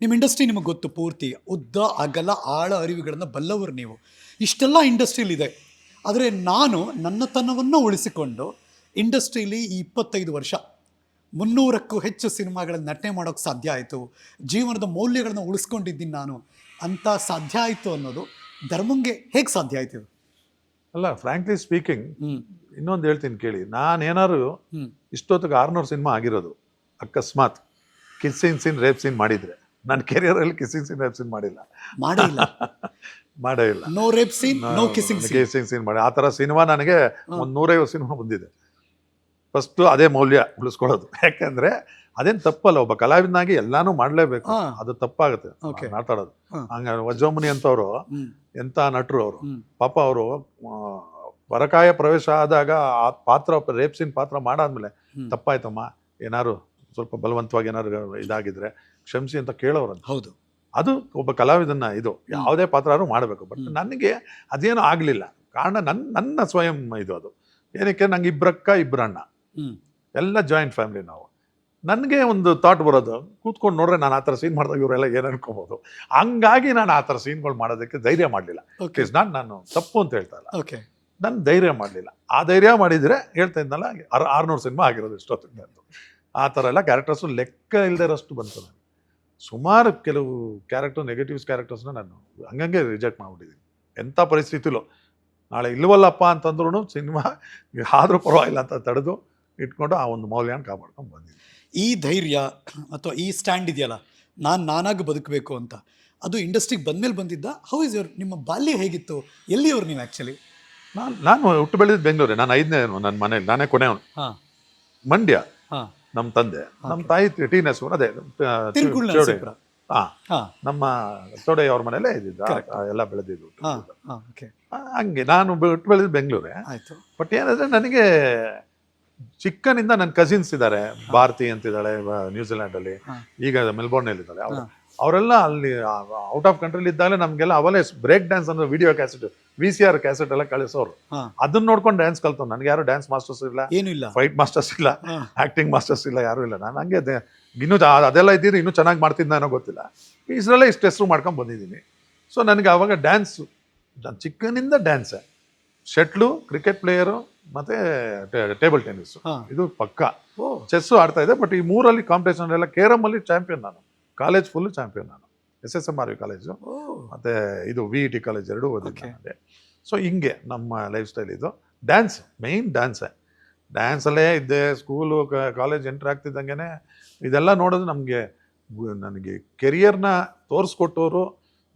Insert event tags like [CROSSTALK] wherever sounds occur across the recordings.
ನಿಮ್ಮ ಇಂಡಸ್ಟ್ರಿ ನಿಮಗೆ ಗೊತ್ತು ಪೂರ್ತಿ. ಉದ್ದ ಅಗಲ ಆಳ ಅರಿವುಗಳನ್ನು ಬಲ್ಲವರು ನೀವು. ಇಷ್ಟೆಲ್ಲ ಇಂಡಸ್ಟ್ರಿಲಿದೆ ಆದರೆ ನಾನು ನನ್ನತನವನ್ನು ಉಳಿಸಿಕೊಂಡು ಇಂಡಸ್ಟ್ರೀಲಿ ಈ ಇಪ್ಪತ್ತೈದು ವರ್ಷ ಮುನ್ನೂರಕ್ಕೂ ಹೆಚ್ಚು ಸಿನಿಮಾಗಳನ್ನು ನಟನೆ ಮಾಡೋಕ್ಕೆ ಸಾಧ್ಯ ಆಯಿತು. ಜೀವನದ ಮೌಲ್ಯಗಳನ್ನು ಉಳಿಸ್ಕೊಂಡಿದ್ದೀನಿ ನಾನು. ಅಂತ ಸಾಧ್ಯ ಆಯಿತು ಅನ್ನೋದು ಧರ್ಮಂಗೆ ಹೇಗೆ ಸಾಧ್ಯ ಆಯ್ತು ಅಲ್ಲ ಫ್ರಾಂಕ್ಲಿ ಸ್ಪೀಕಿಂಗ್ ಇನ್ನೊಂದು ಹೇಳ್ತೀನಿ ಕೇಳಿ. ನಾನು ಏನಾದ್ರು ಹ್ಞೂ ಇಷ್ಟೊತ್ತಿಗೆ ಆರ್ನೂರು ಸಿನಿಮಾ ಆಗಿರೋದು ಅಕಸ್ಮಾತ್. ಕಿಸ್ಸಿನ್ ಸೀನ್ ರೇಪ್ ಸೀನ್ ಮಾಡಿದ್ರೆ. ನನ್ನ ಕೆರಿಯರಲ್ಲಿ ಕಿಸ್ಸಿಂಗ್ ಸೀನ್ ರೇಪ್ ಸೀನ್ ಮಾಡಿಲ್ಲ. ಮಾಡಿಲ್ಲ. [LAUGHS] ಮಾಡೇ ಇಲ್ಲ. No rape scene no kissing scene kissing scene ಮಾಡಿ. ಆ ಥರ ಸಿನಿಮಾ ನನಗೆ ಒಂದು ನೂರೈವತ್ತು ಸಿನಿಮಾ ಬಂದಿದೆ. ಫಸ್ಟು ಅದೇ ಮೌಲ್ಯ ಉಳಿಸ್ಕೊಳ್ಳೋದು. [LAUGHS] ಯಾಕಂದ್ರೆ ಅದೇನು ತಪ್ಪಲ್ಲ ಒಬ್ಬ ಕಲಾವಿದನಾಗಿ ಎಲ್ಲಾನು ಮಾಡಲೇಬೇಕು. ಅದು ತಪ್ಪಾಗುತ್ತೆ. ಓಕೆ ಮಾತಾಡೋದು. ಹಂಗ ವಜ್ರಮುನಿ ಅಂತವ್ರು ಎಂಥ ನಟರು ಅವರು? ಪಾಪ ಅವರು ವರಕಾಯ ಪ್ರವೇಶ ಆದಾಗ ಆ ಪಾತ್ರ ರೇಪ್ ಸೀನ್ ಪಾತ್ರ ಮಾಡಾದ್ಮೇಲೆ. ತಪ್ಪಾಯ್ತಮ್ಮ. ಏನಾರು ಸ್ವಲ್ಪ ಬಲವಂತವಾಗಿ ಏನಾರು ಇದಾಗಿದ್ರೆ ಕ್ಷಮಿಸಿ ಅಂತ ಕೇಳೋರಂತ. ಹೌದು. ಅದು ಒಬ್ಬ ಕಲಾವಿದನ್ನ ಇದು. ಯಾವುದೇ ಪಾತ್ರ ಮಾಡಬೇಕು. ಬಟ್ ನನಗೆ ಅದೇನು ಆಗಲಿಲ್ಲ. ಕಾರಣ ನನ್ನ ನನ್ನ ಸ್ವಯಂ ಇದು ಅದು. ಏನಕ್ಕೆ ನಂಗೆ ಇಬ್ಬರಕ್ಕ ಇಬ್ಬರಣ್ಣ ಎಲ್ಲ ಜಾಯಿಂಟ್ ಫ್ಯಾಮಿಲಿ ನಾವು. ನನಗೆ ಒಂದು ಥಾಟ್ ಬರೋದು ಕೂತ್ಕೊಂಡು ನೋಡ್ರೆ ನಾನು ಆ ಥರ ಸೀನ್ ಮಾಡಿದಾಗ ಇವರೆಲ್ಲ ಏನು ಅನ್ಕೋಬೋದು? ಹಂಗಾಗಿ ನಾನು ಆ ಥರ ಸೀನ್ಗಳು ಮಾಡೋದಕ್ಕೆ ಧೈರ್ಯ ಮಾಡಲಿಲ್ಲ. ಓಕೆ ಇಸ್ ನಾಟ್ ನಾನು ತಪ್ಪು ಅಂತ ಹೇಳ್ತಾ ಇಲ್ಲ. ಓಕೆ ನಾನು ಧೈರ್ಯ ಮಾಡಲಿಲ್ಲ. ಆ ಧೈರ್ಯ ಮಾಡಿದರೆ ಹೇಳ್ತಾ ಇದ್ನಲ್ಲ ಆರು ಆರುನೂರು ಸಿನಿಮಾ ಆಗಿರೋದು ಇಷ್ಟೊತ್ತಿಗೆ ಆ ಥರ ಎಲ್ಲ ಕ್ಯಾರೆಕ್ಟರ್ಸು ಲೆಕ್ಕ ಇಲ್ಲದಿರೋಷ್ಟು ಬಂತು ನನಗೆ ಸುಮಾರು ಕೆಲವು ಕ್ಯಾರೆಕ್ಟರ್ ನೆಗೆಟಿವ್ಸ್ ಕ್ಯಾರೆಕ್ಟರ್ಸ್ನ ನಾನು ಹಂಗಂಗೆ ರಿಜೆಕ್ಟ್ ಮಾಡಿಬಿಟ್ಟಿದ್ದೀನಿ. ಎಂಥ ಪರಿಸ್ಥಿತಿಲೋ ನಾಳೆ ಇಲ್ಲವಲ್ಲಪ್ಪ ಅಂತಂದ್ರೂ ಸಿನಿಮಾ [LAUGHS] ಆದರೂ ಪರವಾಗಿಲ್ಲ ಅಂತ ತಡೆದು ಇಟ್ಕೊಂಡು ಆ ಒಂದು ಮೌಲ್ಯನ ಕಾಪಾಡ್ಕೊಂಡು ಬಂದಿದ್ದೀನಿ. ಈ ಧೈರ್ಯ ಅಥವಾ ಈ ಸ್ಟ್ಯಾಂಡ್ ಇದೆಯಲ್ಲ ನಾನು ನಾನಾಗಿ ಬದುಕಬೇಕು ಅಂತ ಅದು ಇಂಡಸ್ಟ್ರಿಗೆ ಬಂದಮೇಲೆ ಬಂದಿದ್ದ ಹೌ ಇಸ್ ಯುವರ್ ನಿಮ್ಮ ಬಾಲ್ಯ ಹೇಗಿತ್ತು? ಎಲ್ಲಿಯವ್ರು ನೀವು ಆ್ಯಕ್ಚುಲಿ ನಾನು ನಾನು ಹುಟ್ಟು ಬೆಳೆದಿದ್ದು ಬೆಂಗಳೂರೇ ನಾನು ಐದನೇ ನನ್ನ ಮನೇಲಿ ನಾನೇ ಕೊನೆಯವನು. ಹಾಂ. ಮಂಡ್ಯ. ಹಾಂ. ನಮ್ಮ ತಂದೆ. ನಮ್ಮ ತಾಯಿ ಟಿ ನರಸಿಂಹ ಅದೇ ಹಾ. ನಮ್ಮ ಚೌಡಯ್ಯ ಅವ್ರ ಮನೇಲೇ ಇದ್ದಿದ್ದು. ಎಲ್ಲ ಬೆಳೆದಿದ್ದು. ಹಂಗೆ ನಾನು ಬಿಟ್ಟು ಬೆಳೆದಿದ್ದು ಬೆಂಗಳೂರೇ. ಆಯಿತು. ಬಟ್ ಏನಂದ್ರೆ ನನಗೆ ಚಿಕ್ಕನಿಂದ ನನ್ನ ಕಸಿನ್ಸ್ ಇದ್ದಾರೆ. ಭಾರತಿ ಅಂತಿದ್ದಾಳೆ ನ್ಯೂಜಿಲೆಂಡ್ ಅಲ್ಲಿ ಈಗ ಮೆಲ್ಬೋರ್ನ್ ಇದ್ದಾಳೆ. ಅವರೆಲ್ಲ ಅಲ್ಲಿ ಔಟ್ ಆಫ್ ಕಂಟ್ರಿಲಿ ಇದ್ದಾಗಲೇ ನಮಗೆಲ್ಲ ಅವಲೇ ಬ್ರೇಕ್ ಡ್ಯಾನ್ಸ್ ಅಂದ್ರೆ video cassette V C R cassette ಎಲ್ಲ ಕಳಿಸೋರು. ಅದನ್ನ ನೋಡ್ಕೊಂಡು ಡ್ಯಾನ್ಸ್ ಕಲ್ತು. ನನಗೆ ಯಾರು ಡ್ಯಾನ್ಸ್ ಮಾಸ್ಟರ್ಸ್ ಇಲ್ಲ ಏನೂ ಇಲ್ಲ. ಫೈಟ್ ಮಾಸ್ಟರ್ಸ್ ಇಲ್ಲ ಆಕ್ಟಿಂಗ್ ಮಾಸ್ಟರ್ಸ್ ಇಲ್ಲ ಯಾರು ಇಲ್ಲ. ನಾನು ಹಂಗೆ ಇನ್ನು ಅದೆಲ್ಲ ಇದ್ದಿದ್ರೆ ಇನ್ನೂ ಚೆನ್ನಾಗಿ ಮಾಡ್ತಿದ್ದ ಗೊತ್ತಿಲ್ಲ. ಇಸ್ರಲ್ಲೇ ಇಷ್ಟು ಹೆಸರು ಮಾಡ್ಕೊಂಡು ಬಂದಿದ್ದೀನಿ. ಸೊ ನನಗೆ ಅವಾಗ ಡ್ಯಾನ್ಸ್ ಚಿಕ್ಕನಿಂದ ಡ್ಯಾನ್ಸೇ ಶಟ್ಲು ಕ್ರಿಕೆಟ್ ಪ್ಲೇಯರು ಮತ್ತು ಟೇಬಲ್ ಟೆನ್ನಿಸ್ ಇದು ಪಕ್ಕ. ಚೆಸ್ಸು ಆಡ್ತಾ ಇದೆ ಬಟ್ ಈ ಮೂರಲ್ಲಿ ಕಾಂಪಿಟೇಷನ್ ಎಲ್ಲ ಕೇರಮಲ್ಲಿ ಚಾಂಪಿಯನ್ ನಾನು. ಕಾಲೇಜ್ ಫುಲ್ ಚಾಂಪಿಯನ್ ನಾನು. S S M R V college ಮತ್ತು ಇದು ವಿ ಇ ಟಿ ಕಾಲೇಜ್ ಎರಡೂ ಓದಿದ್ದೆ ಸೊ ಹಿಂಗೆ ನಮ್ಮ ಲೈಫ್ ಸ್ಟೈಲ್ ಇದು ಡ್ಯಾನ್ಸ್ ಮೇಯ್ನ್ ಡ್ಯಾನ್ಸೇ ಡ್ಯಾನ್ಸಲ್ಲೇ ಇದ್ದೆ ಸ್ಕೂಲು ಕಾಲೇಜ್ ಎಂಟ್ರ್ ಆಗ್ತಿದ್ದಂಗೆ ಇದೆಲ್ಲ ನೋಡೋದು ನಮಗೆ ನನಗೆ ಕೆರಿಯರ್ನ ತೋರಿಸ್ಕೊಟ್ಟವರು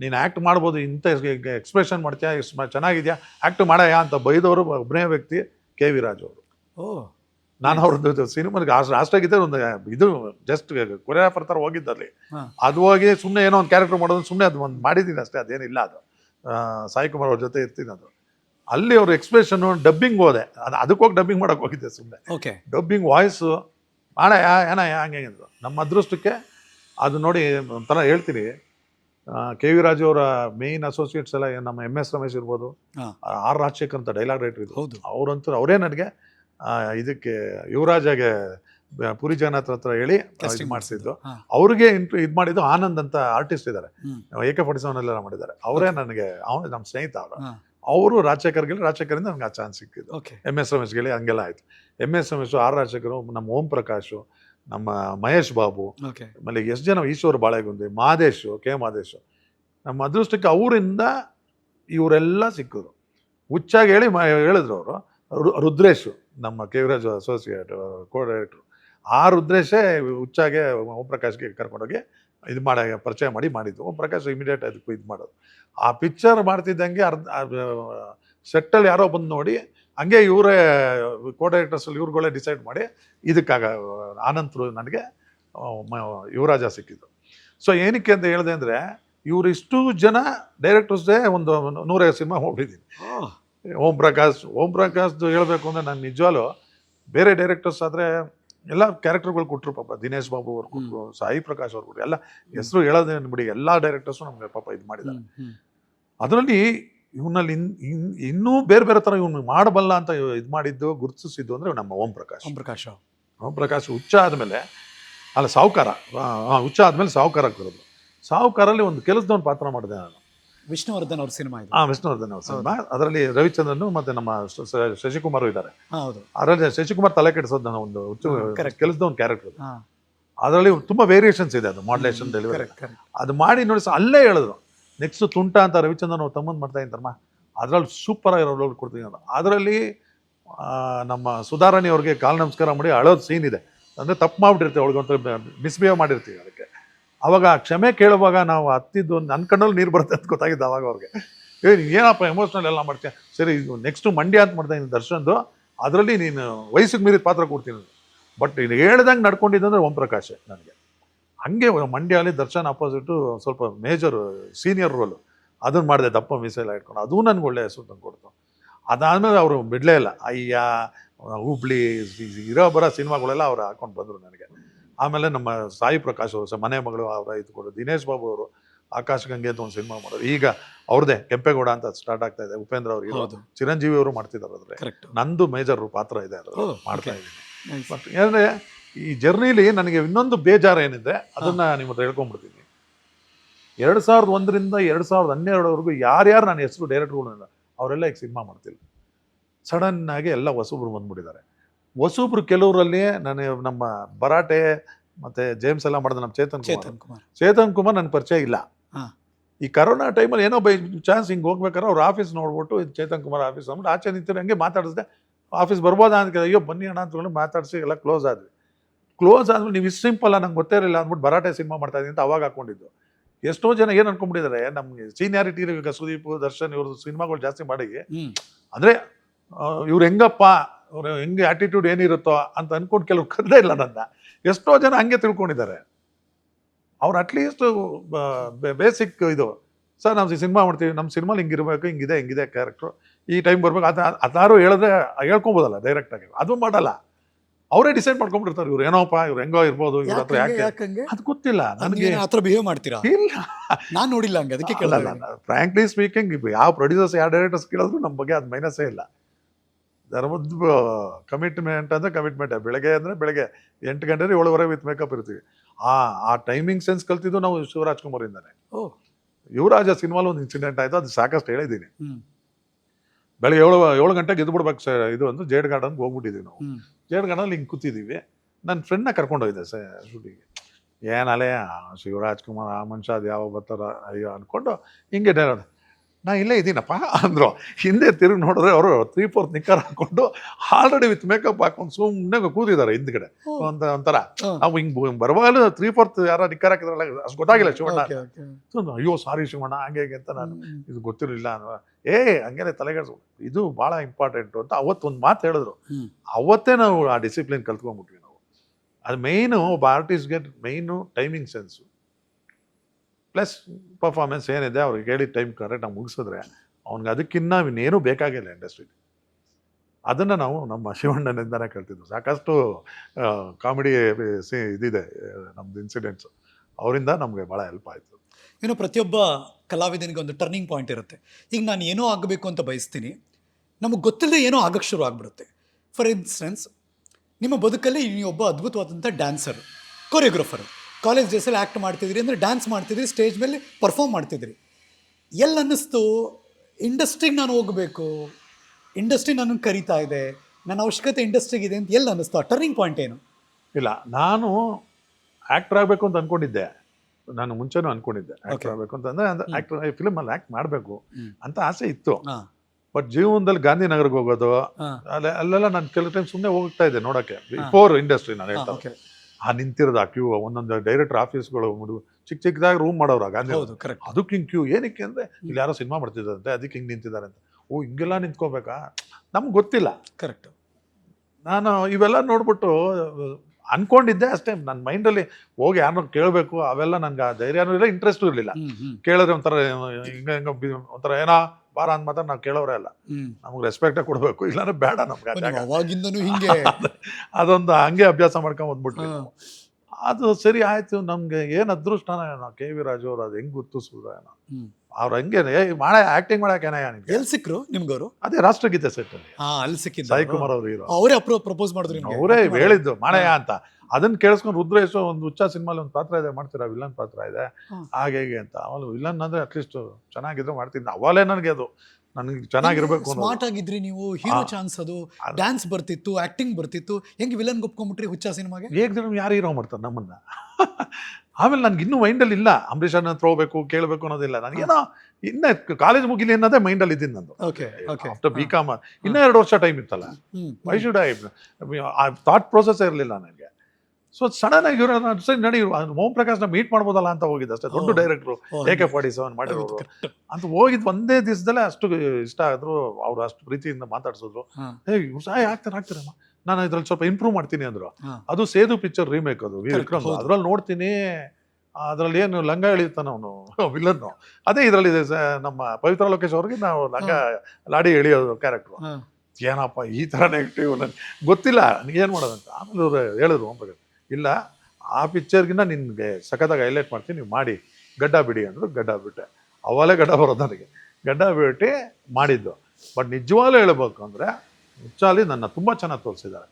ನೀನು ಆ್ಯಕ್ಟ್ ಮಾಡ್ಬೋದು ಇಂಥ ಎಕ್ಸ್ಪ್ರೆಷನ್ ಮಾಡ್ತೀಯಾ ಚೆನ್ನಾಗಿದ್ಯಾ ಆ್ಯಕ್ಟ್ ಮಾಡಯ್ಯ ಅಂತ ಬೈದವರು ಒಬ್ಬನೇ ವ್ಯಕ್ತಿ ಕೆ ವಿ ರಾಜ್ ಅವರು. ಓ. ನಾನು ಅವ್ರದ್ದು ಸಿನಿಮಾಗೆ ಅಷ್ಟಾಗಿದ್ದೆ ಒಂದು ಇದು ಜಸ್ಟ್ ಕೊರಿಯೋಗ್ರಾಫರ್ ಥರ ಹೋಗಿದ್ದಲ್ಲಿ. ಅಲ್ಲಿ ಅದು ಹೋಗಿ ಸುಮ್ಮನೆ ಏನೋ ಒಂದು ಕ್ಯಾರೆಕ್ಟರ್ ಮಾಡೋದು ಸುಮ್ಮನೆ ಅದು ಒಂದು ಮಾಡಿದ್ದೀನಿ ಅಷ್ಟೇ ಅದೇನಿಲ್ಲ ಅದು. ಸಾಯಿ ಕುಮಾರ್ ಅವ್ರ ಜೊತೆ ಇರ್ತೀನಿ ಅದು. ಅಲ್ಲಿ ಅವ್ರ ಎಕ್ಸ್ಪ್ರೆಷನ್ ಡಬ್ಬಿಂಗ್ ಹೋದೆ. ಅದು ಅದಕ್ಕೆ ಹೋಗಿ ಡಬ್ಬಿಂಗ್ ಮಾಡೋಕೆ ಹೋಗಿದ್ದೆ ಸುಮ್ಮನೆ ಓಕೆ. ಡಬ್ಬಿಂಗ್ ವಾಯ್ಸು ಮಾಡ ಏನ ಹಂಗೆ ನಮ್ಮ ಅದೃಷ್ಟಕ್ಕೆ ಅದು ನೋಡಿ ಒಂಥರ ಹೇಳ್ತೀನಿ. ಕೆ ವಿ ರಾಜು ಅವರ ಮೇನ್ ಅಸೋಸಿಯೇಟ್ಸ್ ಎಲ್ಲ ನಮ್ಮ ಎಂ ಎಸ್ ರಮೇಶ್ ಇರ್ಬೋದು. ಆರ್ ರಾಜಶೇಖರ್ ಅಂತ ಡೈಲಾಗ್ ರೈಟರ್ ಇದ್ರು. ಹೌದು. ಅವರಂತೂ ಅವರೇ ನನಗೆ ಇದಕ್ಕೆ ಯುವರಾಜಗೆ ಪುರಿ ಜಗನ್ನಾಥ್ ಹತ್ರ ಹೇಳಿ ಮಾಡಿಸಿದ್ದು. ಅವ್ರಿಗೆ ಇಂಟ್ರು ಇದು ಮಾಡಿದ್ದು ಆನಂದ್ ಅಂತ ಆರ್ಟಿಸ್ಟ್ ಇದ್ದಾರೆ hmm. A K forty seven ಎಲ್ಲ ಮಾಡಿದ್ದಾರೆ. ಅವರೇ ನನಗೆ ಅವನು ನಮ್ಮ ಸ್ನೇಹಿತ ಅವರು. ಅವರು ರಾಜಶೇಖರ್ಗೆ ರಾಜಶೇಖರಿಂದ ನನಗೆ ಆ ಚಾನ್ಸ್ ಸಿಕ್ಕಿದ್ದು. ಓಕೆ ಎಂ ಎಸ್ ರಮೇಶ್ ಗೆಳಿ ಹಂಗೆಲ್ಲ ಆಯಿತು. M S Ramesh R Rajashekar ನಮ್ಮ ಓಂ ಪ್ರಕಾಶು ನಮ್ಮ ಮಹೇಶ್ ಬಾಬು ಓಕೆ ಆಮೇಲೆ ಎಷ್ಟು ಜನ ಈಶ್ವರ ಬಾಳೆಗುಂದಿ ಮಾದೇಶು ಕೆ ಮಾದೇಶು. ನಮ್ಮ ಅದೃಷ್ಟಕ್ಕೆ ಅವರಿಂದ ಇವರೆಲ್ಲ ಸಿಕ್ಕಿದ್ರು. ಹುಚ್ಚಾಗಿ ಹೇಳಿ ಹೇಳಿದ್ರು ಅವರು. ರುದ್ರೇಶ್, ನಮ್ಮ ಕೇವರಾಜ್ ಅಸೋಸಿಯೇಟ್ ಕೋ ಡೈರೆಕ್ಟ್ರು ಆ ರುದ್ರೇಶೇ ಹುಚ್ಚಾಗೆ ಓಂ ಪ್ರಕಾಶ್ಗೆ ಕರ್ಕೊಂಡೋಗಿ ಇದು ಮಾಡ, ಪರಿಚಯ ಮಾಡಿ ಮಾಡಿದ್ದು. ಓಂ ಪ್ರಕಾಶ್ ಇಮಿಡಿಯೇಟ್ ಅದಕ್ಕೆ ಇದು ಮಾಡೋದು. ಆ ಪಿಕ್ಚರ್ ಮಾಡ್ತಿದ್ದಂಗೆ ಅರ್ಧ ಸೆಟ್ಟಲ್ಲಿ ಯಾರೋ ಬಂದು ನೋಡಿ, ಹಂಗೆ ಇವರೇ ಕೋ ಡೈರೆಕ್ಟರ್ಸಲ್ಲಿ ಇವ್ರುಗಳೇ ಡಿಸೈಡ್ ಮಾಡಿ ಇದಕ್ಕಾಗ, ಆನಂತರು ನನಗೆ ಯುವರಾಜ ಸಿಕ್ಕಿದ್ದು. ಸೊ ಏನಕ್ಕೆ ಅಂತ ಹೇಳಿದೆ ಅಂದರೆ ಇವರು ಇಷ್ಟು ಜನ ಡೈರೆಕ್ಟರ್ಸ್ದೇ ಒಂದು ನೂರೈವತ್ತು ಸಿನಿಮಾ ಹೋಗ್ಬಿಟ್ಟಿದ್ದೀನಿ ಓಂ ಪ್ರಕಾಶ್ ಓಂ ಪ್ರಕಾಶ್ದು ಹೇಳಬೇಕು ಅಂದರೆ ನಾನು ನಿಜವಾಲು ಬೇರೆ ಡೈರೆಕ್ಟರ್ಸ್ ಆದರೆ ಎಲ್ಲ ಕ್ಯಾರೆಕ್ಟರ್ಗಳು ಕೊಟ್ಟರು ಪಾಪ. ದಿನೇಶ್ ಬಾಬು ಅವ್ರು ಕೊಟ್ಟರು ಸಾಯಿ ಪ್ರಕಾಶ್ ಅವ್ರು ಕೊಟ್ಟರು ಎಲ್ಲ ಹೆಸರು ಹೇಳೋದೇನು ಬಿಡಿ. ಎಲ್ಲ ಡೈರೆಕ್ಟರ್ಸು ನಮಗೆ ಪಾಪ ಇದು ಮಾಡಿದ್ದಾರೆ. ಅದರಲ್ಲಿ ಇವನಲ್ಲಿ ಇನ್ ಇನ್- ಇನ್ನೂ ಬೇರೆ ಬೇರೆ ಥರ ಇವನು ಮಾಡಬಲ್ಲ ಅಂತ ಇದು ಮಾಡಿದ್ದು ಗುರುತಿಸಿದ್ದು ಅಂದರೆ ನಮ್ಮ ಓಂ ಪ್ರಕಾಶ್. ಓಂ ಪ್ರಕಾಶ್ ಓಂ ಪ್ರಕಾಶ್ ಹುಚ್ಚ ಆದಮೇಲೆ ಅಲ್ಲ ಆ, ಹುಚ್ಚ ಆದಮೇಲೆ ಸಾಹುಕಾರ ಬರೋದು. ಸಾಹುಕಾರಲ್ಲಿ ಒಂದು ಕೆಲಸದವನು ಪಾತ್ರ ಮಾಡಿದೆ ನಾನು. ವಿಷ್ಣುವರ್ಧನ್ ಅವ್ರ ಸಿನಿಮಾ ಇದು. ಹಾ ವಿಷ್ಣುವರ್ಧನ್ ಅವ್ರ ಸಿನಿಮಾ. ಅದರಲ್ಲಿ ರವಿಚಂದ್ರನ್ ಮತ್ತೆ ನಮ್ಮ ಶ- ಶ- ಶಶಿಕುಮಾರ್ ಇದ್ದಾರೆ. ಹಾ, ಹೌದು. ಅದರಲ್ಲಿ ಶಶಿಕುಮಾರ್ ತಲೆ ಕೆಡಿಸೋದು ನಾನು ಒಂದು ಉತ್ತಮ correct. ಕೆಲಸದ ಒಂದು ಕ್ಯಾರೆಕ್ಟರ್ ಹಾ. ಅದರಲ್ಲಿ ತುಂಬಾ ವೇರಿಯೇಷನ್ಸ್ ಇದೆ ಅದು ಮಾಡ್ಲೇಷನ್ ಡೆಲಿವರಿ ಕರೆಕ್ಟ್ ಕರೆಕ್ಟ್ ಅದು ಮಾಡಿ ನೋಡಿ ಅಲ್ಲೇ ಹೇಳಿದ್ರು ನೆಕ್ಸ್ಟ್ ತುಂಟ ಅಂತ ರವಿಚಂದ್ರನ್ ಅವ್ರು ತಮ್ಮನ್ ಮಾಡ್ತಾ ಇದ್ದಾರಮ್ಮ. ಅದ್ರಲ್ಲಿ ಸೂಪರ್ ಆಗಿರೋ ರೋಲ್ ಕೊಡ್ತೀನಿ ಅಂತ ಅದರಲ್ಲಿ ಆ, ನಮ್ಮ ಸುಧಾರಾಣಿ ಅವ್ರಿಗೆ ಕಾಲ್ ನಮಸ್ಕಾರ ಮಾಡಿ ಅಳೋದು ಸೀನ್ ಇದೆ. ಅಂದ್ರೆ ತಪ್ಪು ಮಾಡ್ಬಿಟ್ಟಿರ್ತೀವಿ ಅವಳಿಗೆ ಒಂಥರ ಮಿಸ್ಬಿಹೇವ್ ಮಾಡಿರ್ತೀವಿ. ಅದಕ್ಕೆ ಅವಾಗ ಕ್ಷಮೆ ಕೇಳುವಾಗ ನಾವು ಹತ್ತಿದ್ದು ನನ್ನ ಕಣ್ಣಲ್ಲಿ ನೀರು ಬರುತ್ತೆ ಅಂತ ಗೊತ್ತಾಗಿದ್ದು ಅವಾಗ ಅವ್ರಿಗೆ. ಏ ಏನಪ್ಪ ಎಮೋಷ್ನಲ್ ಎಲ್ಲ ಮಾಡ್ತೀಯ? ಸರಿ, ಇದು ನೆಕ್ಸ್ಟು ಮಂಡ್ಯ ಅಂತ ಮಾಡ್ತಾ ಇದ್ದೀನಿ ದರ್ಶನ್ದು. ಅದರಲ್ಲಿ ನೀನು ವಯಸ್ಸಿಗೆ ಮೀರಿದ ಪಾತ್ರ ಕೊಡ್ತೀನಿ ಬಟ್ ಇದು ಹೇಳ್ದಂಗೆ ನಡ್ಕೊಂಡಿದ್ದಂದ್ರೆ ಓಂ ಪ್ರಕಾಶ್ ನನಗೆ. ಹಂಗೆ ಮಂಡ್ಯ ಅಲ್ಲಿ ದರ್ಶನ್ ಅಪೋಸಿಟು ಸ್ವಲ್ಪ ಮೇಜರ್ ಸೀನಿಯರ್ ರೋಲು ಅದನ್ನು ಮಾಡಿದೆ ದಪ್ಪ ಮೀಸೆಲ್ಲ ಇಟ್ಕೊಂಡು. ಅದು ನನಗೆ ಒಳ್ಳೆಯ ಹೆಸರು ತಂದು ಕೊಡ್ತು. ಅದಾದಮೇಲೆ ಅವರು ಬಿಡಲೇ ಇಲ್ಲ. ಅಯ್ಯ, ಹುಬ್ಳಿ ಇರೋ ಬರೋ ಸಿನಿಮಾಗಳೆಲ್ಲ ಅವ್ರು ಹಾಕೊಂಡು ಬಂದರು ನನಗೆ. ಆಮೇಲೆ ನಮ್ಮ ಸಾಯಿ ಪ್ರಕಾಶ್ ಅವರು ಮನೆ ಮಗಳು ಅವರ ಇದು ಕೊಡು ದಿನೇಶ್ ಬಾಬು ಅವರು ಆಕಾಶ ಗಂಗೆ ಅಂತ ಒಂದು ಸಿನಿಮಾ ಮಾಡೋರು. ಈಗ ಅವ್ರದೇ ಕೆಂಪೇಗೌಡ ಅಂತ ಸ್ಟಾರ್ಟ್ ಆಗ್ತಾ ಇದೆ ಉಪೇಂದ್ರ ಅವರು ಚಿರಂಜೀವಿ ಅವರು ಮಾಡ್ತಿದ್ದಾರೆ ಅದ್ರೆ ಕರೆಕ್ಟ್ ನಂದು ಮೇಜರ್ ಪಾತ್ರ ಇದೆ ಅದ್ರಲ್ಲಿ. ಮಾಡ್ತಾ. ಇದ್ದೀನಿ. ಬಟ್ ಈ ಜರ್ನಿಲಿ ನನಗೆ ಇನ್ನೊಂದು ಬೇಜಾರು ಏನಿದೆ ಅದನ್ನ ನಿಮ್ಮ ಹತ್ರ ಹೇಳ್ಕೊಂಡ್ಬಿಡ್ತೀನಿ ಎರಡ್ ಸಾವಿರದ ಒಂದರಿಂದ ಎರಡ್ ಸಾವಿರದ ಹನ್ನೆರಡವರೆಗೂ ಯಾರ್ಯಾರು ನನ್ನ ಹೆಸರು ಡೈರೆಕ್ಟ್ಗಳು ಅವರೆಲ್ಲ ಈಗ ಸಿನಿಮಾ ಮಾಡ್ತಿಲ್ಲ. ಸಡನ್ ಆಗಿ ಎಲ್ಲ ಹೊಸಬ್ರು ಬಂದ್ಬಿಟ್ಟಿದ್ದಾರೆ. ಹೊಸಬ್ರು ಕೆಲವರಲ್ಲಿ ನಾನು ನಮ್ಮ ಬರಾಟೆ ಮತ್ತೆ ಜೇಮ್ಸ್ ಎಲ್ಲ ಮಾಡಿದ ನಮ್ಮ ಚೇತನ್ ಚೇತನ್ ಕುಮಾರ್. ಚೇತನ್ ಕುಮಾರ್ ನನ್ನ ಪರಿಚಯ ಇಲ್ಲ. ಈ ಕರೋನಾ ಟೈಮಲ್ಲಿ ಏನೋ ಬೈ ಚಾನ್ಸ್ ಹಿಂಗೆ ಹೋಗ್ಬೇಕಾದ್ರೆ ಅವ್ರ ಆಫೀಸ್ ನೋಡ್ಬಿಟ್ಟು ಇದು ಚೇತನ್ ಕುಮಾರ್ ಆಫೀಸ್ ಅಂದ್ಬಿಟ್ಟು ಆಚೆ ನಿಂತಿರೋ ಹಂಗೆ ಮಾತಾಡಿಸ್ದೆ ಆಫೀಸ್ ಬರ್ಬೋದಾ? ಅಂತ ಅಯ್ಯೋ ಬನ್ನಿ ಅಣ್ಣ ಅಂತಕೊಂಡು ಮಾತಾಡಿಸಿ ಎಲ್ಲ ಕ್ಲೋಸ್ ಆದ್ವಿ. ಕ್ಲೋಸ್ ಆದ್ಮೇಲೆ ನೀವು ಇಷ್ಟು ಸಿಂಪಲ್ ನಂಗೆ ಗೊತ್ತೇ ಇರಲಿಲ್ಲ ಅಂದ್ಬಿಟ್ಟು ಬರಾಟೆ ಸಿನಿಮಾ ಮಾಡ್ತಾ ಇದ್ದೀನಿ ಅಂತ ಅವಾಗ ಹಾಕೊಂಡಿದ್ದು. ಎಷ್ಟೋ ಜನ ಏನು ಅನ್ಕೊಂಡ್ಬಿಟ್ಟಿದ್ದಾರೆ ನಮಗೆ ಸೀನಿಯಾರಿಟಿ ಈಗ ಸುದೀಪ್ ದರ್ಶನ್ ಇವ್ರದ್ದು ಸಿನಿಮಾಗಳು ಜಾಸ್ತಿ ಮಾಡಿ. ಅಂದರೆ ಇವ್ರು ಹೆಂಗಪ್ಪ ಅವ್ರು ಹೆಂಗೆ ಆಟಿಟ್ಯೂಡ್ ಏನಿರುತ್ತೋ ಅಂತ ಅನ್ಕೊಂಡು ಕೆಲವ್ರು ಕರೆದೇ ಇಲ್ಲ ನನ್ನ. ಎಷ್ಟೋ ಜನ ಹಂಗೆ ತಿಳ್ಕೊಂಡಿದ್ದಾರೆ. ಅವ್ರು ಅಟ್ಲೀಸ್ಟ್ ಬೇಸಿಕ್ ಇದು. ಸರ್ ನಾವು ಸಿನಿಮಾ ಮಾಡ್ತೀವಿ ನಮ್ಮ ಸಿನಿಮಾಲಿ ಹಿಂಗಿರ್ಬೇಕು ಹಿಂಗಿದೆ ಹಿಂಗಿದೆ ಕ್ಯಾರೆಕ್ಟ್ರು ಈ ಟೈಮ್ ಬರ್ಬೇಕು ಅದು ಅದಾರು ಹೇಳಿದ್ರೆ ಹೇಳ್ಕೊಬೋದಲ್ಲ ಡೈರೆಕ್ಟಾಗಿ ಅದು ಮಾಡಲ್ಲ. ಅವರೇ ಡಿಸೈಡ್ ಮಾಡ್ಕೊಂಡ್ಬಿಡ್ತಾರೆ ಇವ್ರು ಏನೋಪ್ಪ ಇವ್ರು ಹೆಂಗೋ ಇರ್ಬೋದು ಇವ್ರ ಹತ್ರ ಯಾಕೆ. ಅದು ಗೊತ್ತಿಲ್ಲ ನನಗೆ ಹತ್ರ ಬಿಹೇವ್ ಮಾಡ್ತೀರಾ? ಇಲ್ಲ. ನಾನು ನೋಡಿಲ್ಲ ಹಂಗೆ ಅದಕ್ಕೆ ಕೇಳಲ್ಲ ಫ್ರಾಂಕ್ಲಿ ಸ್ಪೀಕಿಂಗ್ ಯಾವ ಪ್ರೊಡ್ಯೂಸರ್ಸ್ ಯಾವ ಡೈರೆಕ್ಟರ್ಸ್ ಕೇಳಿದ್ರು ನಮ್ಮ ಬಗ್ಗೆ ಅದು ಮೈನಸ್ಸೇ ಇಲ್ಲ. ಧರ್ಮದ ಕಮಿಟ್ಮೆಂಟ್ ಅಂದ್ರೆ ಕಮಿಟ್ಮೆಂಟ್ ಬೆಳಗ್ಗೆ ಅಂದ್ರೆ ಬೆಳಗ್ಗೆ ಎಂಟು ಗಂಟೆ ಏಳುವರೆ ವಿತ್ ಮೇಕಪ್ ಇರ್ತೀವಿ. ಆ ಆ ಟೈಮಿಂಗ್ ಸೆನ್ಸ್ ಕಲ್ತಿದ್ದು ನಾವು ಶಿವರಾಜ್ ಕುಮಾರ್ ಇಂದಾನೆ. ಓ. ಯುವರಾಜ ಸಿನಿಮಾಲ್ ಒಂದು ಇನ್ಸಿಡೆಂಟ್ ಆಯ್ತು ಅದು ಸಾಕಷ್ಟು ಹೇಳಿದ್ದೀನಿ. ಬೆಳಗ್ಗೆ ಏಳು ಏಳು ಗಂಟೆಗೆ ಎದ್ದು ಬಿಡ್ಬೇಕು ಸರ್ ಇದು ಒಂದು ಜೇಡ್ ಗಾರ್ಡನ್ಗೆ ಹೋಗ್ಬಿಟ್ಟಿದ್ದೀವಿ ನಾವು. ಜೇಡ್ ಗಾರ್ಡನಲ್ಲಿ ಹಿಂಗೆ ಕೂತಿದ್ದೀವಿ ನನ್ನ ಫ್ರೆಂಡ್ನ ಕರ್ಕೊಂಡು ಹೋಗಿದ್ದೆ ಸರ್ ಶೂಟಿಗೆ ಏನಲ್ಲೇ ಶಿವರಾಜ್ ಕುಮಾರ್ ಆ ಮನುಷ್ಯ ಅದು ಯಾವಾಗ ಬರ್ತಾರ ಅಯ್ಯೋ ಅಂದ್ಕೊಂಡು ಹಿಂಗೆ ಡೈರೆಕ್ಟ್ ನಾ ಇಲ್ಲೇ ಇದ್ದೀನಪ್ಪ ಅಂದರು. ಹಿಂದೆ ತಿರುಗಿ ನೋಡಿದ್ರೆ ಅವರು ತ್ರೀ ಫೋರ್ತ್ ನಿಕ್ಕರ್ ಹಾಕೊಂಡು ಆಲ್ರೆಡಿ ವಿತ್ ಮೇಕಪ್ ಹಾಕೊಂಡು ಸುಮ್ಮನೆ ಕೂತಿದ್ದಾರೆ ಹಿಂದ್ಗಡೆ. ಅಂತ ಒಂಥ ಒಂಥರ. ನಾವು ಹಿಂಗೆ ಬರುವಾಗಲೂ ತ್ರೀ ಫೋರ್ತ್ ಯಾರೋ ನಿಕ್ಕರ್ ಹಾಕಿದ್ರಲ್ಲ ಅಷ್ಟು ಗೊತ್ತಾಗಿಲ್ಲ ಶಿವಣ್ಣ. ಅಯ್ಯೋ ಸಾರಿ ಶಿವಣ್ಣ ಹಂಗೆ ಹೇಗೆ ಅಂತ ನಾನು ಇದು ಗೊತ್ತಿರಲಿಲ್ಲ ಅನ್ನೋ ಏ ಹಂಗೇನೆ ತಲೆಗೆಡ್ಸು. ಇದು ಭಾಳ ಇಂಪಾರ್ಟೆಂಟು ಅಂತ ಅವತ್ತು ಒಂದು ಮಾತು ಹೇಳಿದ್ರು. ಅವತ್ತೇ ನಾವು ಆ ಡಿಸಿಪ್ಲಿನ್ ಕಲ್ತ್ಕೊಂಡ್ಬಿಟ್ವಿ ನಾವು. ಅದು ಮೇಯ್ನು ಒಬ್ಬ ಆರ್ಟಿಸ್ಟ್ಗೆ main timing sense plus performance ಏನಿದೆ ಅವ್ರಿಗೆ ಹೇಳಿದ ಟೈಮ್ ಕರೆಕ್ಟಾಗಿ ಮುಗಿಸಿದ್ರೆ, ಅವ್ನಿಗೆ ಅದಕ್ಕಿನ್ನ ಇನ್ನೇನು ಬೇಕಾಗಿಲ್ಲ ಇಂಡಸ್ಟ್ರಿ ಅದನ್ನು ನಾವು ನಮ್ಮ ಶಿವಣ್ಣನಿಂದನೇ ಕಲ್ತಿದ್ದು ಸಾಕಷ್ಟು ಕಾಮಿಡಿ ಸಿ, ಇದಿದೆ ನಮ್ದು ಇನ್ಸಿಡೆಂಟ್ಸು ಅವರಿಂದ ನಮಗೆ ಭಾಳ ಹೆಲ್ಪ್ ಆಯಿತು. ಏನೋ ಪ್ರತಿಯೊಬ್ಬ ಕಲಾವಿದನಿಗೆ ಒಂದು ಟರ್ನಿಂಗ್ ಪಾಯಿಂಟ್ ಇರುತ್ತೆ. ಈಗ ನಾನು ಏನೋ ಆಗಬೇಕು ಅಂತ ಬಯಸ್ತೀನಿ, ನಮಗೆ ಗೊತ್ತಿಲ್ಲದೆ ಏನೋ ಆಗಕ್ಕೆ ಶುರು ಆಗಿಬಿಡುತ್ತೆ. ಫಾರ್ ಇನ್ಸ್ಟೆನ್ಸ್ ನಿಮ್ಮ ಬದುಕಲ್ಲಿ ನೀವು ಒಬ್ಬ ಅದ್ಭುತವಾದಂಥ ಡ್ಯಾನ್ಸರ್ ಕೊರಿಯೋಗ್ರಫರ್ ಕಾಲೇಜ್ ಡೇಸಲ್ಲಿ ಆ್ಯಕ್ಟ್ ಮಾಡ್ತಿದ್ರಿ ಅಂದರೆ ಡ್ಯಾನ್ಸ್ ಮಾಡ್ತಿದ್ರಿ ಸ್ಟೇಜ್ ಮೇಲೆ ಪರ್ಫಾಮ್ ಮಾಡ್ತಿದ್ರಿ. ಎಲ್ಲಿ ಅನ್ನಿಸ್ತು? ಇಂಡಸ್ಟ್ರಿಗೆ ನಾನು ಹೋಗಬೇಕು ಇಂಡಸ್ಟ್ರಿ ನನಗೆ ಕರೀತಾ ಇದೆ ನನ್ನ ಅವಶ್ಯಕತೆ ಇಂಡಸ್ಟ್ರಿಗೆ ಇದೆ ಅಂತ ಎಲ್ಲಿ ಅನ್ನಿಸ್ತು? ಆ ಟರ್ನಿಂಗ್ ಪಾಯಿಂಟ್ ಏನು? ಇಲ್ಲ ನಾನು ಆ್ಯಕ್ಟರ್ ಆಗಬೇಕು ಅಂತ ಅನ್ಕೊಂಡಿದ್ದೆ. ನಾನು ಮುಂಚೆನೂ ಅನ್ಕೊಂಡಿದ್ದೆ ಆ್ಯಕ್ಟರ್. ಆಗಬೇಕು ಅಂತಂದರೆ ಅಂದ್ರೆ. ಆ್ಯಕ್ಟರ್ ಫಿಲ್ಮಲ್ಲಿ ಆ್ಯಕ್ಟ್ ಮಾಡಬೇಕು ಅಂತ ಆಸೆ ಇತ್ತು. ಬಟ್ ಜೀವನದಲ್ಲಿ ಗಾಂಧಿನಗರ್ಗೆ ಹೋಗೋದು ಅಲ್ಲ ಅಲ್ಲೆಲ್ಲ ನಾನು ಕೆಲವು ಟೈಮ್ ಸುಮ್ಮನೆ ಹೋಗ್ತಾ ಇದ್ದೆ ನೋಡೋಕ್ಕೆ. ಬಿಫೋರ್ ಇಂಡಸ್ಟ್ರಿ ನಾನು ಹೇಳ್ತಾ ಓಕೆ ಆ ನಿಂತಿರೋದು ಆ ಕ್ಯೂ ಒಂದೊಂದು ಡೈರೆಕ್ಟರ್ ಆಫೀಸ್ಗಳು ಚಿಕ್ಕ ಚಿಕ್ಕದಾಗಿ ರೂಮ್ ಮಾಡೋರು ಆ ಗಾಂಧಿ ಹೌದು ಕರೆಕ್ಟ್ ಅದಕ್ಕೆ ಹಿಂಗೆ ಕ್ಯೂ ಏನಕ್ಕೆ ಅಂದರೆ ಇಲ್ಲಿ ಯಾರೋ ಸಿನಿಮಾ ಮಾಡ್ತಿದ್ದಾರಂತೆ ಅದಕ್ಕೆ ಹಿಂಗೆ ನಿಂತಿದ್ದಾರೆ ಅಂತ. ಓ ಹಿಂಗೆಲ್ಲ ನಿಂತ್ಕೋಬೇಕಾ? ನಮ್ಗೆ ಗೊತ್ತಿಲ್ಲ. ಕರೆಕ್ಟ್ ನಾನು ಇವೆಲ್ಲ ನೋಡ್ಬಿಟ್ಟು ಅನ್ಕೊಂಡಿದ್ದೆ ಅಷ್ಟೇ. ನನ್ನ ಮೈಂಡಲ್ಲಿ ಹೋಗಿ ಯಾರನ್ನೋ ಕೇಳಬೇಕು ಅವೆಲ್ಲ ನನಗೆ ಆ ಧೈರ್ಯನೂ ಇಲ್ಲ ಇಂಟ್ರೆಸ್ಟೂ ಇರಲಿಲ್ಲ. ಕೇಳಿದ್ರೆ ಒಂಥರ ಹಿಂಗೆ ಹಿಂಗೆ ಒಂಥರ ಏನೋ ಬಾರ ಅಂದ ಮಾತ್ರ ನಾವು ಕೇಳೋರೇ ಅಲ್ಲ. ನಮ್ಗೆ ರೆಸ್ಪೆಕ್ಟೇ ಕೊಡಬೇಕು ಇಲ್ಲಾಂದ್ರೆ ಬೇಡ ನಮ್ಗೆ ಅವಾಗಿಂದನೂ ಹಿಂಗೆ. ಅದೊಂದು ಹಂಗೆ ಅಭ್ಯಾಸ ಮಾಡ್ಕೊಂಡ್ ಬಂದ್ಬಿಟ್ವಿ ಅದು ಸರಿ ಆಯ್ತು ನಮ್ಗೆ ಏನು ಅದೃಷ್ಟನ ಏನೋ ಕೆ ವಿ ರಾಜು ಅವ್ರು ಅದು ಹೆಂಗ್ ಹ್ಮ್. ಅವ್ರು ಹಂಗೆ ಮಾಡ ಆಕ್ಟಿಂಗ್ ಮಾಡಕ್ಕೆ ಎಲ್ಲಿ ಸಿಕ್ಕರು ನಿಮ್ಗವರು? ಅದೇ ರಾಷ್ಟ್ರಗೀತೆ ಸೆಟ್ ಅಲ್ಲಿ. ಅಲ್ಲಿ ಸಿಕ್ಕಿದ್ದ. ಸಾಯಿ ಕುಮಾರ್ ಅವರು ಅವರೇ ಅಪ್ರೋ ಪ್ರಪೋಸ್ ಮಾಡಿದ್ರು ಅವರೇ ಹೇಳಿದ್ದು ಮಾಡಯ್ಯ ಅಂತ. ಅದನ್ನ ಕೇಳಿಸ್ಕೊಂಡು ರುದ್ರೇಶ್ ಒಂದು ಹುಚ್ಚ ಸಿನಿಮಾಲಿ ಒಂದು ಪಾತ್ರ ಇದೆ ಮಾಡ್ತೀರಾ ವಿಲನ್ ಪಾತ್ರ ಇದೆ ಹಾಗೆ ಹೇಗೆ ಅಂತ. ಅವಳು ವಿಲನ್ ಅಂದ್ರೆ ಅಟ್ಲೀಸ್ಟ್ ಚೆನ್ನಾಗಿದ್ರೆ ಮಾಡ್ತಿದ್ದೆ ಅವಲೇ ನನಗೆ ಅದು. ನನಗೆ ಚೆನ್ನಾಗಿರ್ಬೇಕು. ಸ್ಮಾರ್ಟ್ ಆಗಿದ್ರಿ ನೀವು ಹೀರೋ ಚಾನ್ಸ್ ಅದು ಡ್ಯಾನ್ಸ್ ಬರ್ತಿತ್ತು ಆಕ್ಟಿಂಗ್ ಬರ್ತಿತ್ತು ಹೆಂಗೆ ವಿಲನ್ ಒಪ್ಕೊಂಡ್ಬಿಟ್ರಿ ಹುಚ್ಚ ಸಿನಿಮಾಗೆ? ಹೇಗ್ ಯಾರು ಹೀರೋ ಮಾಡ್ತಾರೆ ನಮ್ಮನ್ನ? [LAUGHS] ಆಮೇಲೆ ನನಗೆ ಇನ್ನೂ ಮೈಂಡಲ್ಲಿ ಇಲ್ಲ. ಅಂಬರೀಷ್ ಅನ್ನ ಹತ್ರ ಹೋಗ್ಬೇಕು ಕೇಳಬೇಕು ಅನ್ನೋದಿಲ್ಲ. ನನಗೇನೋ ಇನ್ನ ಕಾಲೇಜ್ ಮುಗಿಲಿ ಅನ್ನೋದೇ ಮೈಂಡಲ್ಲಿ ಇದ್ದೀನಿ ನಂದು. ಓಕೆ ಆಫ್ಟರ್ ಬಿ ಕಾಮ್ ಇನ್ನೂ ಎರಡು ವರ್ಷ ಟೈಮ್ ಇತ್ತಲ್ಲ. Why should I thought process ಇರಲಿಲ್ಲ ನನಗೆ. ಸೊ ಸಡನ್ ಆಗಿ ಇವ್ರನ್ನ ಸರಿ ನಡಿ ಓಂ ನ ಮೀಟ್ ಮಾಡ್ಬೋದಲ್ಲ ಅಂತ ಹೋಗಿದ್ದ ಅಷ್ಟೇ. ದೊಡ್ಡ. Director A K forty seven ಮಾಡಿರೋರು. ಅಂತ ಹೋಗಿದ್ ಒಂದೇ ದಿವಸದಲ್ಲೇ ಅಷ್ಟು ಇಷ್ಟ ಆದ್ರು ಅವ್ರು ಅಷ್ಟು ಪ್ರೀತಿಯಿಂದ ಮಾತಾಡ್ಸಿದ್ರು. ಹೇ. ಇವ್ರು ಸಹಾಯ ಆಗ್ತಾರೆ ಆಗ್ತಾರಮ್ಮ ನಾನು ಇದ್ರಲ್ಲಿ ಸ್ವಲ್ಪ ಇಂಪ್ರೂವ್ ಮಾಡ್ತೀನಿ ಅಂದ್ರು. ಅದು ಸೇದು ಪಿಕ್ಚರ್ ರೀಮೇಕ್ ಅದು ವಿಕ್ರಮ್ ಅದ್ರಲ್ಲಿ ನೋಡ್ತೀನಿ ಅದ್ರಲ್ಲಿ ಏನು ಲಂಗ ಎಳಿತಾನ ಅವನು ವಿಲನ್ನು ಅದೇ ಇದರಲ್ಲಿ ಇದೆ ನಮ್ಮ ಪವಿತ್ರ ಲೋಕೇಶ್ ಅವ್ರಿಗೆ ನಾವು ಲಂಗ ಲಾಡಿ ಎಳಿಯೋದು ಕ್ಯಾರೆಕ್ಟ್ರು. ಏನಪ್ಪ ಈ ಥರ ನೆಗೆಟಿವ್ ನನಗೆ ಗೊತ್ತಿಲ್ಲ ಏನು ಮಾಡೋದಂತ. ಆಮೇಲೆ ಅವರು ಹೇಳಿದ್ರು ಪ್ರಕಾಶ್. ಇಲ್ಲ ಆ ಪಿಕ್ಚರ್ಗಿನ್ನ ನಿನಗೆ ಸಖತ್ತಾಗಿ ಹೈಲೈಟ್ ಮಾಡ್ತೀನಿ ನೀವು ಮಾಡಿ. ಗಡ್ಡ ಬಿಡಿ ಅಂದರು ಗಡ್ಡ ಬಿಟ್ಟೆ. ಅವಲೇ ಗಡ್ಡ ಬರೋದು ನನಗೆ. ಗಡ್ಡ ಬಿಟ್ಟು ಮಾಡಿದ್ದು. ಬಟ್ ನಿಜವಾಗ್ಲೂ ಹೇಳ್ಬೇಕು ಅಂದರೆ ಹುಚ್ಚಾಲಿ ನನ್ನ ತುಂಬ ಚೆನ್ನಾಗಿ ತೋರಿಸಿದ್ದಾರೆ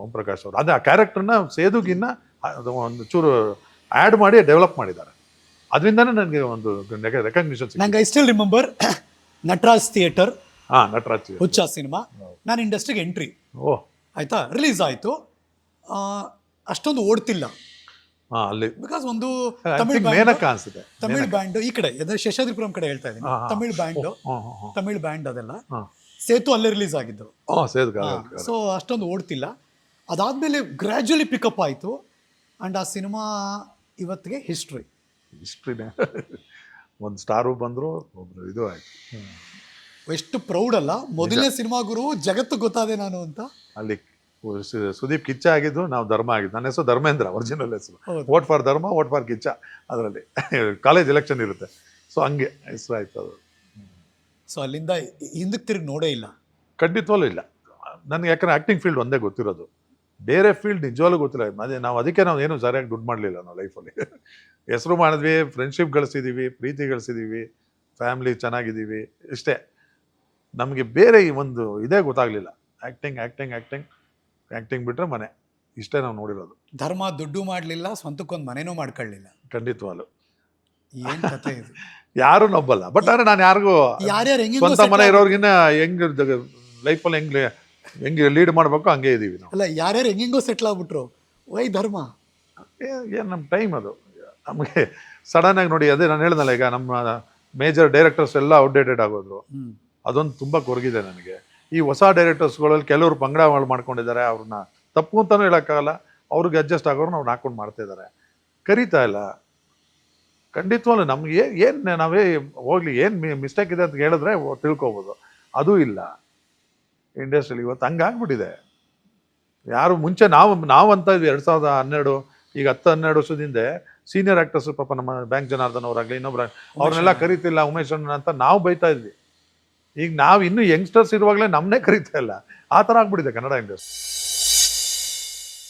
ಓಂ ಪ್ರಕಾಶ್ ಅವರು. ಅದೇ ಆ ಕ್ಯಾರೆಕ್ಟರ್ನ ಸೇದುಗಿನ್ನ ಅದು ಒಂದು ಚೂರು ಆ್ಯಡ್ ಮಾಡಿ ಡೆವಲಪ್ ಮಾಡಿದ್ದಾರೆ. ಅದರಿಂದನೇ ನನಗೆ ಒಂದು ರೆಕಗ್ನಿಷನ್ ನಂಗೆ I still remember Nataraj theatre ಹಾಂ ನಟರಾಜ್ ಹುಚ್ಚ ಸಿನಿಮಾ ನಾನು ಇಂಡಸ್ಟ್ರಿಗೆ ಎಂಟ್ರಿ ಓ. ಆಯಿತಾ? ರಿಲೀಸ್ ಆಯಿತು. ಅಷ್ಟೊಂದು ಓಡ್ತಿಲ್ಲ. ಅಲ್ಲಿ ಬಿಕಾಸ್ ಒಂದು ತಮಿಳ್ ಮೇನಕ ಅನ್ಸುತ್ತೆ ತಮಿಳ್ ಬ್ಯಾಂಡ್ ಈ ಕಡೆ ಅಂದ್ರೆ ಶೇಷಾದ್ರಿಪುರಂ ಕಡೆ ಹೇಳ್ತಾ ಇದ್ದೀನಿ. ತಮಿಳ್ ಬ್ಯಾಂಡ್. ತಮಿಳ್ ಬ್ಯಾಂಡ್ ಅದೆಲ್ಲ. ಸೇತು ಅಲ್ಲೇ ರಿಲೀಸ್ ಆಗಿದ್ದು. ಸೊ ಅಷ್ಟೊಂದು ಓಡ್ತಿಲ್ಲ. ಅದಾದ್ಮೇಲೆ ಗ್ರ್ಯಾಜುವಲಿ ಪಿಕಪ್ ಆಯಿತು. ಅಂಡ್ ಆ ಸಿನಿಮಾ ಇವತ್ತಿಗೆ ಹಿಸ್ಟ್ರಿ ಹಿಸ್ಟ್ರಿನೇ ಒಂದು ಸ್ಟಾರು ಬಂದ್ರು ಒಬ್ರು ಇದು ಆಯ್ತು. ಎಷ್ಟು ಪ್ರೌಡ್ ಅಲ್ಲ. ಮೊದಲನೇ ಸಿನಿಮಾ ಗುರು ಜಗತ್ತು ಗೊತ್ತಾದೆ ನಾನು ಅಂತ. ಅಲ್ಲಿ ಸುದೀಪ್ ಕಿಚ್ಚ ಆಗಿದ್ದು ನಾವು ಧರ್ಮ ಆಗಿದ್ದು. ನನ್ನ ಹೆಸರು ಧರ್ಮೇಂದ್ರ ಒರಿಜಿನಲ್ ಹೆಸರು. Vote for Dharma vote for Kichcha ಅದರಲ್ಲಿ. ಕಾಲೇಜ್ ಎಲೆಕ್ಷನ್ ಇರುತ್ತೆ. ಸೊ ಹಂಗೆ ಹೆಸರು ಆಯ್ತು ಅದು. ಸೊ ಅಲ್ಲಿಂದ ಹಿಂದಕ್ಕೆ ತಿರುಗಿ ನೋಡೇ ಇಲ್ಲ. ಖಂಡಿತವಲ್ಲೂ ಇಲ್ಲ. ನನಗೆ ಯಾಕಂದ್ರೆ ಆ್ಯಕ್ಟಿಂಗ್ ಫೀಲ್ಡ್ ಒಂದೇ ಗೊತ್ತಿರೋದು. ಬೇರೆ ಫೀಲ್ಡ್ ನಿಜವಾಗ್ಲೂ ಗೊತ್ತಿಲ್ಲ. ಅದೇ ನಾವು ಅದಕ್ಕೆ ನಾವು ಏನು ಸರಿಯಾಗಿ ದುಡ್ಡು ಮಾಡಲಿಲ್ಲ ನಾವು ಲೈಫಲ್ಲಿ ಹೆಸರು ಮಾಡಿದ್ವಿ ಫ್ರೆಂಡ್ಶಿಪ್ ಗಳಿಸಿದ್ದೀವಿ ಪ್ರೀತಿ ಗಳಿಸಿದ್ದೀವಿ ಫ್ಯಾಮ್ಲಿ ಚೆನ್ನಾಗಿದ್ದೀವಿ ಇಷ್ಟೇ. ನಮಗೆ ಬೇರೆ ಈ ಒಂದು ಇದೇ ಗೊತ್ತಾಗಲಿಲ್ಲ. ಆ್ಯಕ್ಟಿಂಗ್ ಆ್ಯಕ್ಟಿಂಗ್ ಆ್ಯಕ್ಟಿಂಗ್ ಆ್ಯಕ್ಟಿಂಗ್ ಬಿಟ್ಟರೆ ಮನೆ. ಇಷ್ಟೇ ನಾವು ನೋಡಿರೋದು. ಧರ್ಮ ದುಡ್ಡು ಮಾಡಲಿಲ್ಲ ಸ್ವಂತಕ್ಕೊಂದು ಮನೆನೂ ಮಾಡ್ಕೊಳ್ಳಿಲ್ಲ. ಖಂಡಿತವಾಗ್ಲು. ಏನ್ ಕತೆ ಇದು? [LAUGHS] ಯಾರು ನೊಬ್ಬಲ್ಲ ಬಟ್ ಆದರೆ ನಾನು ಯಾರಿಗೂ ಯಾರ್ಯಾರು ಹೆಂಗೆ ಸ್ವಂತ ಮನೆ ಇರೋರ್ಗಿನ್ನ ಹೆಂಗ್ ಲೈಫಲ್ಲಿ ಹೆಂಗ್ ಹೆಂಗೆ ಲೀಡ್ ಮಾಡಬೇಕು ಹಂಗೆ ಇದೀವಿ ನಾವು. ಅಲ್ಲ ಯಾರ್ಯಾರು ಹೆಂಗೆಂಗೋ ಸೆಟ್ಲ್ ಆಗ್ಬಿಟ್ರು. ವೈ ಧರ್ಮ. ಏನು ನಮ್ಮ ಟೈಮ್ ಅದು. ನಮಗೆ ಸಡನ್ ಆಗಿ ನೋಡಿ ಅದೇ ನಾನು ಹೇಳ್ದಲ್ಲ ಈಗ ನಮ್ಮ ಮೇಜರ್ ಡೈರೆಕ್ಟರ್ಸ್ ಎಲ್ಲ ಔಟ್ಡೇಟೆಡ್ ಆಗೋದ್ರು. ಅದೊಂದು ತುಂಬ ಕೊರಗಿದೆ ನನಗೆ. ಈ ಹೊಸ ಡೈರೆಕ್ಟರ್ಸ್ಗಳಲ್ಲಿ ಕೆಲವರು ಪಂಗಡಗಳು ಮಾಡ್ಕೊಂಡಿದ್ದಾರೆ ಅವ್ರನ್ನ ತಪ್ಪು ಅಂತಲೂ ಹೇಳೋಕ್ಕಾಗಲ್ಲ. ಅವ್ರಿಗೆ ಅಡ್ಜಸ್ಟ್ ಆಗೋರು ನಾವು ಹಾಕೊಂಡು ಮಾಡ್ತಾ ಇದ್ದಾರೆ. ಕರೀತಾ ಇಲ್ಲ. ಖಂಡಿತವಲ್ಲ ನಮ್ಗೆ ಏನು ನಾವೇ ಹೋಗ್ಲಿ ಏನು ಮಿಸ್ಟೇಕ್ ಇದೆ ಅಂತ ಹೇಳಿದ್ರೆ ತಿಳ್ಕೊಬೋದು. ಅದೂ ಇಲ್ಲ. ಇಂಡಸ್ಟ್ರಿಯಲ್ಲಿ ಇವತ್ತು ಹಂಗಾಗ್ಬಿಟ್ಟಿದೆ. ಯಾರು ಮುಂಚೆ ನಾವು ನಾವು ಅಂತ ಇದ್ವಿ ಎರಡು ಸಾವಿರದ ಹನ್ನೆರಡು ಈಗ ಹತ್ತು ಹನ್ನೆರಡು ವರ್ಷದಿಂದ ಸೀನಿಯರ್ ಆ್ಯಕ್ಟರ್ಸ್ ಪಾಪ ನಮ್ಮ ಬ್ಯಾಂಕ್ ಜನಾರ್ದನ್ ಅವರಾಗಲಿ ಇನ್ನೊಬ್ಬರ ಅವ್ರನ್ನೆಲ್ಲ ಕರಿತಿಲ್ಲ ಉಮೇಶ್ ಅಣ್ಣ ಅಂತ ನಾವು ಬೈತಾ ಇದ್ವಿ. ಈಗ ನಾವು ಇನ್ನೂ ಯಂಗ್ಸ್ಟರ್ಸ್ ಇರುವಾಗಲೇ ನಮ್ಮನ್ನೇ ಕರೀತಾ ಇಲ್ಲ. ಆ ಥರ ಆಗ್ಬಿಟ್ಟಿದೆ ಕನ್ನಡ ಇಂಡಸ್ಟ್ರಿ